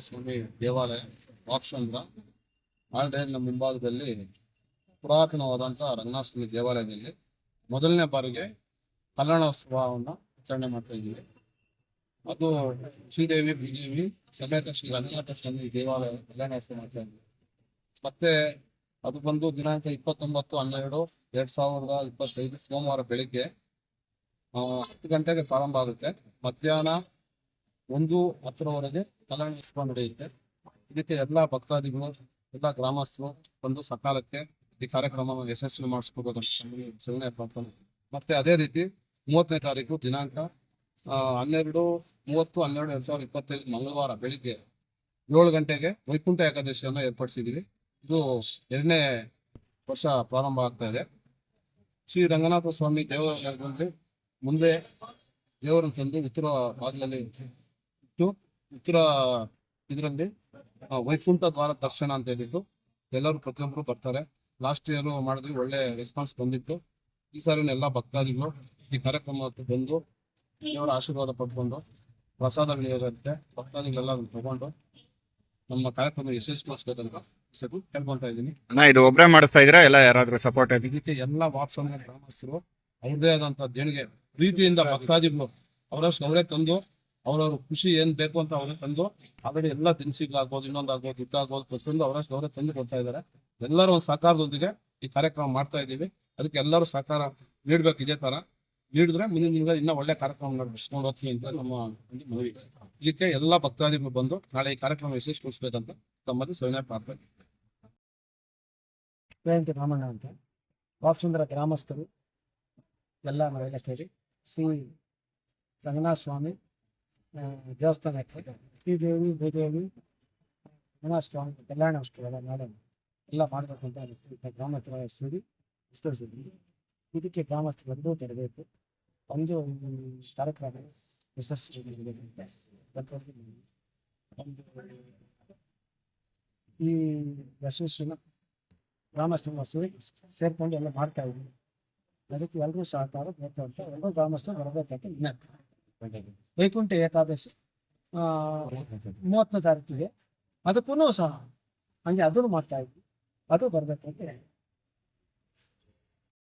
ಸ್ವಾಮಿ ದೇವಾಲಯ ಮುಂಭಾಗದಲ್ಲಿ ಪುರಾತನವಾದಂತಹ ರಂಗನಾಥ ಸ್ವಾಮಿ ದೇವಾಲಯದಲ್ಲಿ ಮೊದಲನೇ ಬಾರಿಗೆ ಕಲ್ಯಾಣೋತ್ಸವವನ್ನು ಆಚರಣೆ ಮಾಡ್ತಾ ಇದ್ದೀವಿ. ಅದು ಶ್ರೀದೇವಿ ಬಿಜೆಪಿ, ಸಮೇತ ಶ್ರೀ ರಂಗನಾಥ ಸ್ವಾಮಿ ದೇವಾಲಯ ಕಲ್ಯಾಣ ಮಾಡ್ತಾ ಮತ್ತೆ ಅದು ಬಂದು ದಿನಾಂಕ ಇಪ್ಪತ್ತೊಂಬತ್ತು, ಹನ್ನೆರಡು, ಎರಡ್ ಸಾವಿರದ ಇಪ್ಪತ್ತೈದು ಸೋಮವಾರ ಬೆಳಿಗ್ಗೆ ಹತ್ತು ಗಂಟೆಗೆ ಪ್ರಾರಂಭ ಆಗುತ್ತೆ. ಮಧ್ಯಾಹ್ನ ಒಂದು, ಹತ್ತರವರೆಗೆ ಕಲ್ಯಾಣೋತ್ಸವ ನಡೆಯುತ್ತೆ. ಇದಕ್ಕೆ ಎಲ್ಲಾ ಭಕ್ತಾದಿಗಳು, ಎಲ್ಲಾ ಗ್ರಾಮಸ್ಥರು ಬಂದು ಸಕಾಲಕ್ಕೆ ಈ ಕಾರ್ಯಕ್ರಮವನ್ನು ಯಶಸ್ವಿ ಮಾಡಿಸ್ಕೋಬೇಕು ಅಂತ ಮತ್ತೆ ಅದೇ ರೀತಿ ಮೂವತ್ತನೇ ತಾರೀಕು ದಿನಾಂಕ ಹನ್ನೆರಡು, ಮೂವತ್ತು, ಹನ್ನೆರಡು, ಎರಡ್ ಸಾವಿರದ ಇಪ್ಪತ್ತೈದು ಮಂಗಳವಾರ ಬೆಳಿಗ್ಗೆ ಏಳು ಗಂಟೆಗೆ ವೈಕುಂಠ ಏಕಾದಶಿಯನ್ನು ಏರ್ಪಡಿಸಿದ್ದೀವಿ. ಇದು ಎರಡನೇ ವರ್ಷ ಪ್ರಾರಂಭ ಆಗ್ತಾ ಇದೆ. ಶ್ರೀ ರಂಗನಾಥ ಸ್ವಾಮಿ ದೇವಾಲಯದಲ್ಲಿ ಮುಂದೆ ದೇವರನ್ನು ತಂದು ಉತ್ತರ ಬಾಗಿಲಲ್ಲಿ ಇಟ್ಟು, ಉತ್ತರ ಇದರಲ್ಲಿ ವೈಕುಂಠ ದ್ವಾರ ದರ್ಶನ ಅಂತ ಹೇಳಿಟ್ಟು ಎಲ್ಲರೂ ಪ್ರತಿಯೊಬ್ಬರು ಬರ್ತಾರೆ. ಲಾಸ್ಟ್ ಇಯರ್ ಮಾಡಿದ್ವಿ, ಒಳ್ಳೆ ರೆಸ್ಪಾನ್ಸ್ ಬಂದಿತ್ತು. ಈ ಸಾರಿನ ಎಲ್ಲ ಭಕ್ತಾದಿಗಳು ಈ ಕಾರ್ಯಕ್ರಮಕ್ಕೆ ಬಂದು ದೇವರ ಆಶೀರ್ವಾದ ಪಡ್ಕೊಂಡು ಪ್ರಸಾದಗಳಿರುತ್ತೆ ಭಕ್ತಾದಿಗಳೆಲ್ಲ ಅದನ್ನ ತಗೊಂಡು ನಮ್ಮ ಕಾರ್ಯಕ್ರಮ ಯಶಸ್ವಿಗೊಳಿಸ್ಬೇಕಂತ ಸರಿ ಕೇಳ್ಕೊಳ್ತಾ ಇದ್ದೀನಿ. ಅಣ್ಣ ಇದು ಒಬ್ಬರೇ ಮಾಡಿಸ್ತಾ ಇದ್ದೀರಾ ಎಲ್ಲ ಯಾರಾದ್ರೂ ಸಪೋರ್ಟ್ ಇದೆ ಇದಕ್ಕೆ ಎಲ್ಲ ವಾಪ್ಸಂಗ ಗ್ರಾಮಸ್ಥರು ಅವ್ರದೇ ಆದಂತ ದೇಣಿಗೆ ಪ್ರೀತಿಯಿಂದ ಭಕ್ತಾದಿಗಳು ಅವರಷ್ಟು ಅವರೇ ತಂದು ಅವ್ರವ್ರ ಖುಷಿ ಏನ್ ಬೇಕು ಅಂತ ಅವರೇ ತಂದು ಆಲ್ರೆಡಿ ಎಲ್ಲ ದಿನಸಿಗಳಾಗ್ಬೋದು ಇನ್ನೊಂದಾಗ್ಬೋದು ಇದಾಗ್ಬೋದು ಪ್ರತಿಯೊಂದು ಅವರಷ್ಟು ಅವರೇ ತಂದು ಕೊಡ್ತಾ ಇದ್ದಾರೆ. ಎಲ್ಲರೂ ಒಂದು ಸಹಕಾರದೊಂದಿಗೆ ಈ ಕಾರ್ಯಕ್ರಮ ಮಾಡ್ತಾ ಇದ್ದೀವಿ. ಅದಕ್ಕೆ ಎಲ್ಲರೂ ಸಹಕಾರ ನೀಡ್ಬೇಕು ಇದೇ ತರ. ನೀಡಿದ್ರೆ ಮುಂದಿನ ದಿನಗಳ ಇನ್ನೂ ಒಳ್ಳೆ ಕಾರ್ಯಕ್ರಮ ನಡೆಸ್ಕೊಂಡು ಹೋಗ್ತೀವಿ ಅಂತ ನಮ್ಮ ಒಂದು ಮನವಿ ಇದಕ್ಕೆ ಎಲ್ಲ ಭಕ್ತಾದಿಗಳು ಬಂದು ನಾಳೆ ಈ ಕಾರ್ಯಕ್ರಮ ಯಶಸ್ವಿಗೊಳಿಸ್ಬೇಕಂತ ತಮ್ಮಲ್ಲಿ ಸವಿನಯ ಪ್ರಾರ್ಥನೆ ಜಯಂತಿ ರಾಮಣ್ಣ ಅಂತ ವಾಪಸುಂದರ ಗ್ರಾಮಸ್ಥರು ಎಲ್ಲ ನಾವೆಲ್ಲ ಸೇರಿ ಶ್ರೀ ರಂಗನಾಥ ಸ್ವಾಮಿ ಆ, ದೇವಸ್ಥಾನಕ್ಕೆ ಶ್ರೀದೇವಿ ಭೂದೇವಿ ರಂಗನಾಥ ಸ್ವಾಮಿ ಕಲ್ಯಾಣ ಅಷ್ಟು ಎಲ್ಲ ಮಾಡೋಣ ಎಲ್ಲ ಮಾಡಬೇಕು ಅಂತ ಅನ್ಕೊಂಡು ಗ್ರಾಮಸ್ಥರ ಸೇರಿ ವಿಸ್ತರಿಸಿದ್ವಿ ಇದಕ್ಕೆ ಗ್ರಾಮಸ್ಥರು ಬಂದು ತರಬೇಕು ಒಂದು ಈ ಕಾರ್ಯಕ್ರಮ ಯಶಸ್ವಿ ಅಂತ ಒಂದು ಈ ಯಶಸ್ವಿನ ಗ್ರಾಮಸ್ಥರು ಸೇರಿ ಸೇರ್ಕೊಂಡು ಎಲ್ಲ ಮಾಡ್ತಾ ಇದ್ವಿ ಅದಕ್ಕೆ ಎಲ್ಲರೂ ಸಹಕಾರ ಬೇಕು ಅಂತ ಎಲ್ಲರೂ ಗ್ರಾಮಸ್ಥರು ಬರಬೇಕಂತ ವಿನಂತಿ ವೈಕುಂಠ ಏಕಾದಶಿ ಆ ಮೂವತ್ತನೇ ತಾರೀಕಿಗೆ ಅದಕ್ಕೂ ಸಹ ಹಂಗೆ ಅದನ್ನು ಮಾಡ್ತಾ ಇದ್ವಿ ಅದು ಬರ್ಬೇಕು ಅಂತ